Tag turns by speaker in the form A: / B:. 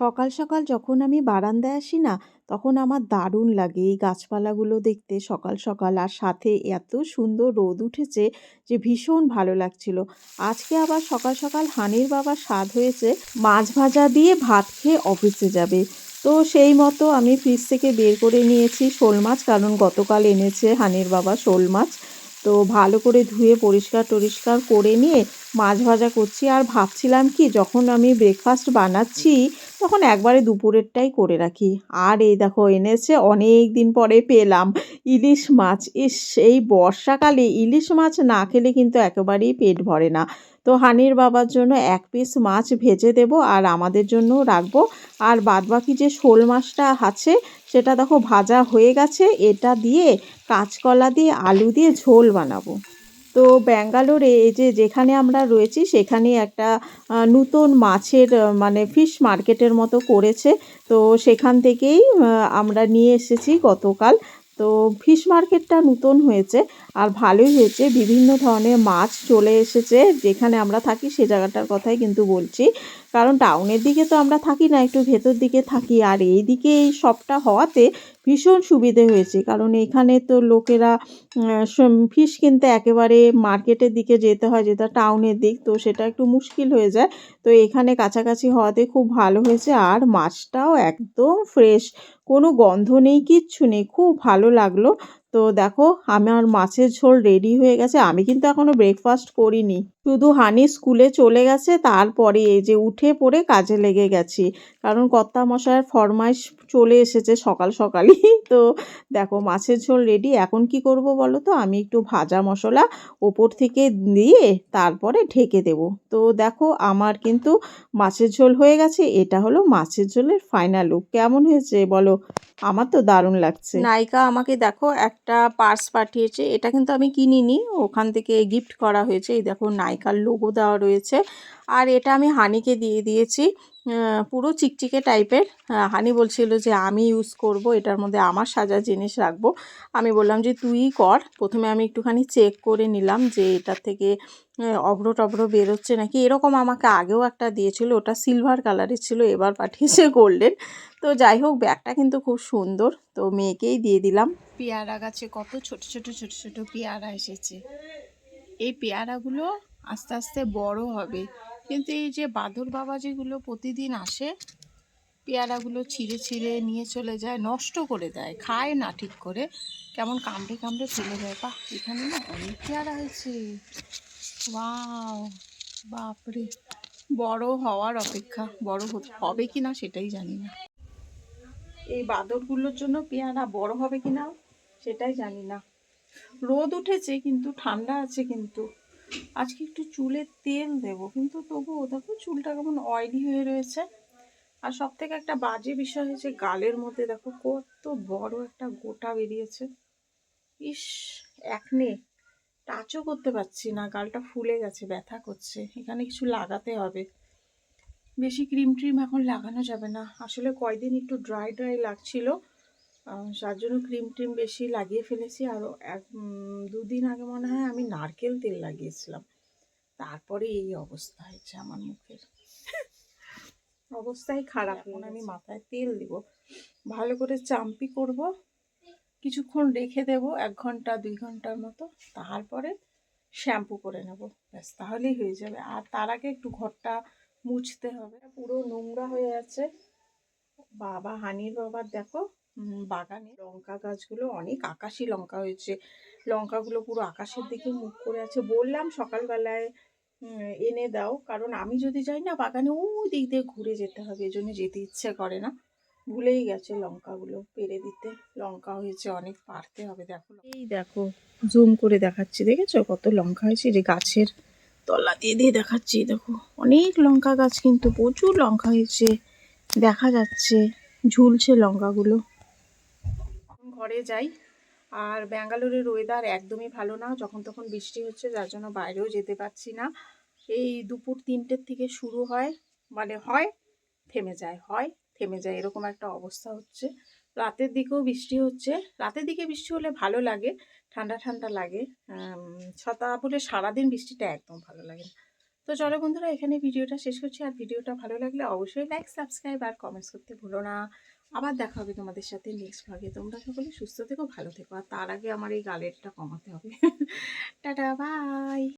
A: সকাল সকাল যখন আমি বারান্দায় আসি না, তখন আমার দারুণ লাগে এই গাছপালাগুলো দেখতে সকাল সকাল। আর সাথে এত সুন্দর রোদ উঠেছে যে ভীষণ ভালো লাগছিল। আজকে আবার সকাল সকাল হানির বাবার স্বাদ হয়েছে, মাছ ভাজা দিয়ে ভাত খেয়ে অফিসে যাবে। তো সেই মতো আমি ফ্রিজ থেকে বের করে নিয়েছি শোল মাছ, কারণ গতকাল এনেছে হানির বাবা শোল মাছ। তো ভালো করে ধুয়ে পরিষ্কার টরিষ্কার করে নিয়ে মাছ ভাজা করছি। আর ভাবছিলাম কি, যখন আমি ব্রেকফাস্ট বানাচ্ছি তখন একবারে দুপুরেরটাই করে রাখি। আর এই দেখো, এনেছে অনেক দিন পরে পেলাম ইলিশ মাছ। ইস, এই বর্ষাকালে ইলিশ মাছ না খেলে কিন্তু একেবারেই পেট ভরে না। তো হানির বাবার জন্য এক পিস মাছ ভেজে দেব আর আমাদের জন্যও রাখব। আর বাদবাকি যে শোল মাছটা আছে, সেটা দেখো ভাজা হয়ে গেছে। এটা দিয়ে কাঁচকলা দিয়ে, আলু দিয়ে ঝোল বানাবো। তো ব্যাঙ্গালোরে এই যে যেখানে আমরা রয়েছি সেখানে একটা নতুন মাছের মানে ফিশ মার্কেটের মতো করেছে। তো সেখান থেকেই আমরা নিয়ে এসেছি গতকাল। তো ফিশ মার্কেটটা নতুন হয়েছে আর ভালোই হয়েছে। বিভিন্ন ধরনের মাছ চলে এসেছে। যেখানে আমরা থাকি, সে জায়গাটার কথাই কিন্তু বলছি। কারণ টাউনের দিকে তো আমরা থাকি না, একটু ভেতর দিকে থাকি। আর এই দিকে এই সবটা হওয়াতে ভীষণ সুবিধে হয়েছে, কারণ এখানে তো লোকেরা ফিশ কিনতে একেবারে মার্কেটের দিকে যেতে হয়, যেটা টাউনের দিক, তো সেটা একটু মুশকিল হয়ে যায়। তো এখানে কাছাকাছি হওয়াতে খুব ভালো হয়েছে, আর মাছটাও একদম ফ্রেশ কোনো গন্ধ নেই, কিচ্ছু নেই, খুব ভালো লাগল। তো দেখো, আমার মাছের ঝোল রেডি হয়ে গেছে। আমি কিন্তু এখনও ব্রেকফাস্ট করিনি। শুধু হানি স্কুলে চলে গেছে, তারপরে এই যে উঠে পড়ে কাজে লেগে গেছি। কারণ কর্তা মশাইয়ের ফরমাইশ চলে এসেছে সকাল সকালই। তো দেখো, মাছের ঝোল রেডি এখন কি করব বলো তো? আমি একটু ভাজা মশলা ওপর থেকে দিয়ে তারপরে ঢেকে দেব। তো দেখো, আমার কিন্তু মাছের ঝোল হয়ে গেছে, এটা হলো মাছের ঝোলের ফাইনাল লুক কেমন হয়েছে বলো? আমার তো দারুণ লাগছে। নায়িকা আমাকে দেখো, একটা পার্স পাঠিয়েছে, এটা কিন্তু আমি কিনিনি, ওখান থেকে গিফট করা হয়েছে। এই দেখো নায়িকার লোগো দেওয়া রয়েছে। আর এটা আমি হানিকে দিয়ে দিয়েছি। পুরো চিকচিকে টাইপের হানি বলছিল যে, আমি ইউজ করব, এটার মধ্যে আমার সাজা জিনিস রাখব। আমি বললাম যে, তুই কর। প্রথমে আমি একটুখানি চেক করে নিলাম যে, এটার থেকে অভ্র টভ্র বেরোচ্ছে নাকি? এরকম আমাকে আগেও একটা দিয়েছিল, ওটা সিলভার কালারের ছিল, এবার পাঠিয়েছে গোল্ডেন তো যাই হোক ব্যাগটা কিন্তু খুব সুন্দর। তো মেয়েকেই দিয়ে দিলাম। পেয়ারা গাছে কত ছোট ছোট ছোট ছোট পেয়ারা এসেছে। এই পেয়ারাগুলো আস্তে আস্তে বড় হবে। কিন্তু এই যে বাদর বাবা যেগুলো প্রতিদিন আসে, পেয়ারাগুলো ছিঁড়ে ছিঁড়ে নিয়ে চলে যায়, নষ্ট করে দেয়, খায় না ঠিক করে। কেমন কামড়ে কামড়ে ফেলে দেয়। বা এখানে না অনেক পেয়ারা হয়েছে। বাপরে। বড় হওয়ার অপেক্ষা, বড় হবে কি না সেটাই জানি না। এই বাদরগুলোর জন্য পেয়ারা বড় হবে কি না সেটাই জানি না। রোদ উঠেছে কিন্তু ঠান্ডা আছে কিন্তু। আজকে একটু চুলে তেল দেব, কিন্তু তবুও দেখো চুলটা কেমন অয়েলি হয়ে রয়েছে। আর সব থেকে একটা বাজে বিষয় হয়েছে, গালের মধ্যে দেখো কত বড় একটা গোটা বেরিয়েছে। ইস, একনে, টাচও করতে পারছি না, গালটা ফুলে গেছে, ব্যথা করছে, এখানে কিছু লাগাতে হবে। বেশি ক্রিম ট্রিম এখন লাগানো যাবে না। আসলে কয়দিন একটু ড্রাই ড্রাই লাগছিল যার জন্য ক্রিম ট্রিম বেশি লাগিয়ে ফেলেছি। আরও এক দুদিন আগে মনে হয় আমি নারকেল তেল লাগিয়েছিলাম। তারপরে এই অবস্থা হয়েছে আমার মুখের। অবস্থাই খারাপ। এখন আমি মাথায় তেল দিব। ভালো করে চাম্পি করব। কিছুক্ষণ রেখে দেব এক ঘণ্টা দুই ঘণ্টার মতো। তারপরে শ্যাম্পু করে নেব। ব্যাস তাহলেই হয়ে যাবে। আর তার আগে একটু ঘরটা মুছতে হবে। পুরো নোংরা হয়ে আছে। বাবা হানির বাবার দেখো। বাগানে। লঙ্কা গাছগুলো অনেক আকাশি লঙ্কা হয়েছে। লঙ্কাগুলো পুরো আকাশের দিকে মুখ করে আছে। বললাম সকালবেলায় এনে দাও। কারণ আমি যদি যাই না বাগানে, ওই দিক দিয়ে ঘুরে যেতে হবে। এজন্য যেতে ইচ্ছে করে না। ভুলেই গেছে লঙ্কাগুলো পেরে দিতে। লঙ্কা হয়েছে অনেক, পারতে হবে। দেখো এই দেখো, জুম করে দেখাচ্ছি। দেখেছ? কত লঙ্কা হয়েছে যে গাছের তলা দিয়ে দিয়ে দেখাচ্ছি। দেখো, অনেক লঙ্কা গাছ কিন্তু প্রচুর লঙ্কা হয়েছে। দেখা যাচ্ছে ঝুলছে লঙ্কাগুলো। ঘরে যাই। আর ব্যাঙ্গালোরের ওয়েদার একদমই ভালো না। যখন তখন বৃষ্টি হচ্ছে, যার জন্য বাইরেও যেতে পারছি না। এই দুপুর তিনটের থেকে শুরু হয় মানে হয়, থেমে যায়, হয়, থেমে যায়, এরকম একটা অবস্থা হচ্ছে। রাতের দিকেও বৃষ্টি হচ্ছে। রাতের দিকে বৃষ্টি হলে ভালো লাগে, ঠান্ডা ঠান্ডা লাগে। ছাতা বলে সারাদিন বৃষ্টিটা একদম ভালো লাগে না। তো চলো বন্ধুরা এখানে ভিডিওটা শেষ করছি। আর ভিডিওটা ভালো লাগলে অবশ্যই লাইক সাবস্ক্রাইব আর কমেন্টস করতে ভুলো না। আবার দেখা হবে তোমাদের সাথে নেক্সট ভাগে তোমরা সকলে সুস্থ থেকো, ভালো থেকো। আর তার আগে আমার এই গালেরটা কমাতে হবে। Tata bye